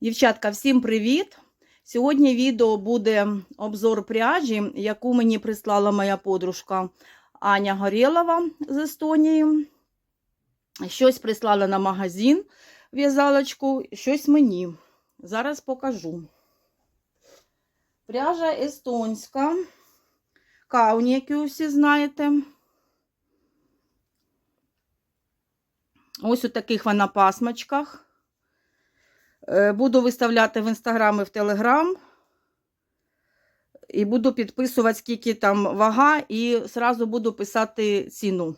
Дівчатка, всім привіт! Сьогодні відео буде обзор пряжі, яку мені прислала моя подружка Аня Горєлова з Естонії. Щось прислала на магазин в'язалочку, щось мені. Зараз покажу. Пряжа естонська, кауні, які ви всі знаєте. Ось у таких вона пасмочках. Е, Буду виставляти в інстаграм і в телеграм. І буду підписувати, скільки там вага, і зразу буду писати ціну.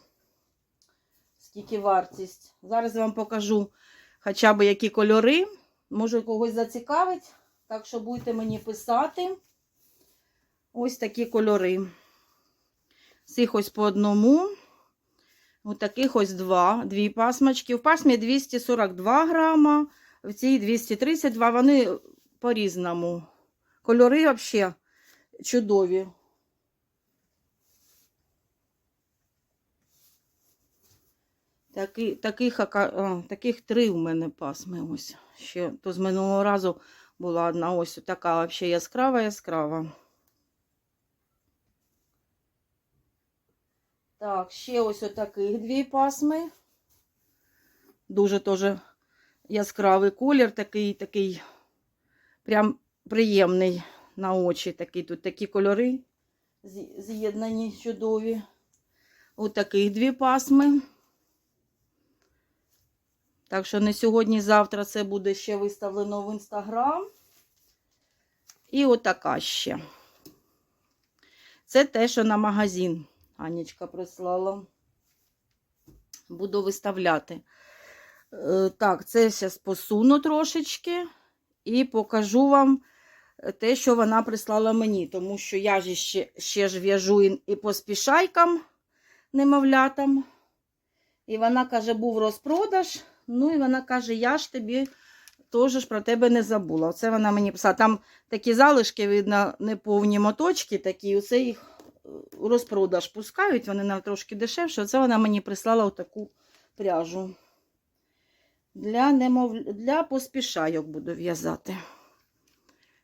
Скільки вартість. Зараз вам покажу хоча б які кольори. Може, когось зацікавить. Так що будете мені писати. Ось такі кольори. Цих ось по одному. Ось таких ось два. Дві пасмочки. В пасмі 242 грама в цій 232, вони по-різному. Кольори взагалі чудові. Такі, таких, а, таких три у мене пасми. Ось. Ще то з минулого разу була одна ось така взагалі яскрава, яскрава. Так, ще ось отаких дві пасми. Дуже теж яскравий колір, такий, такий прям приємний на очі. Такий, тут такі кольори з'єднані чудові. Ось таких дві пасми. Так що не сьогодні, завтра це буде ще виставлено в інстаграм. І отака ще. Це те, що на магазин Анічка прислала. Буду виставляти. Е, Так, це зараз посуну трошечки і покажу вам те, що вона прислала мені, тому що я ж ще, ще ж в'яжу і, і по спішайкам немовлятам. І вона каже, був розпродаж. Ну і вона каже, я ж тобі теж ж про тебе не забула. Оце вона мені писала. Там такі залишки, видно, неповні моточки такі, оце їх е, розпродаж пускають, вони нам трошки дешевше. Оце вона мені прислала отаку пряжу. Для, немов... Для поспішайок буду в'язати.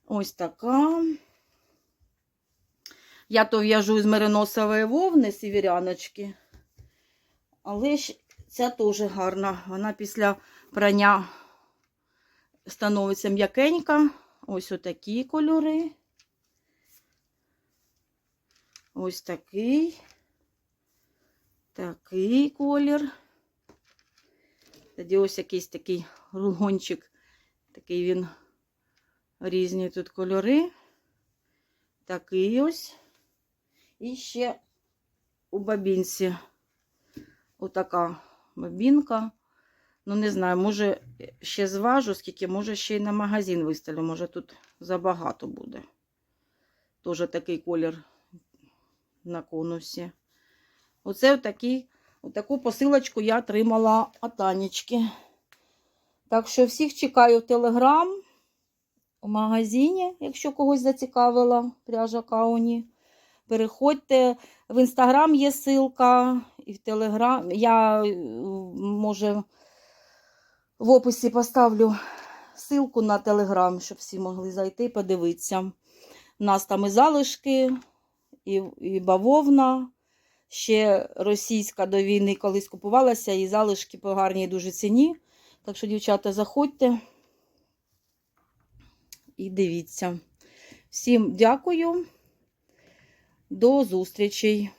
Ось така. Я то в'яжу з мериносової вовни сівіряночки. Але ж ця теж гарна. Вона після прання становиться м'якенька. Ось отакі кольори. Ось такий. Такий колір. Тоді ось якийсь такий рулончик. Такий він різні тут кольори. Такий ось. І ще у бабінці отака бабінка. Ну, не знаю, може ще зважу, скільки, може ще й на магазин виставлю, може тут забагато буде. Теж такий колір на конусі. Оце отакий, отаку посилочку я отримала от Анечки. Так що всіх чекаю в Телеграм, у магазині, якщо когось зацікавила пряжа Кауні. Переходьте в інстаграм є ссылка, і в Телеграм. Я, може, в описі поставлю ссылку на Телеграм, щоб всі могли зайти, і подивитися. У нас там і залишки, і, і бавовна. Ще російська до війни колись купувалася, і залишки по гарній дуже ціні. Так що, дівчата, заходьте і дивіться. Всім дякую. До зустрічей!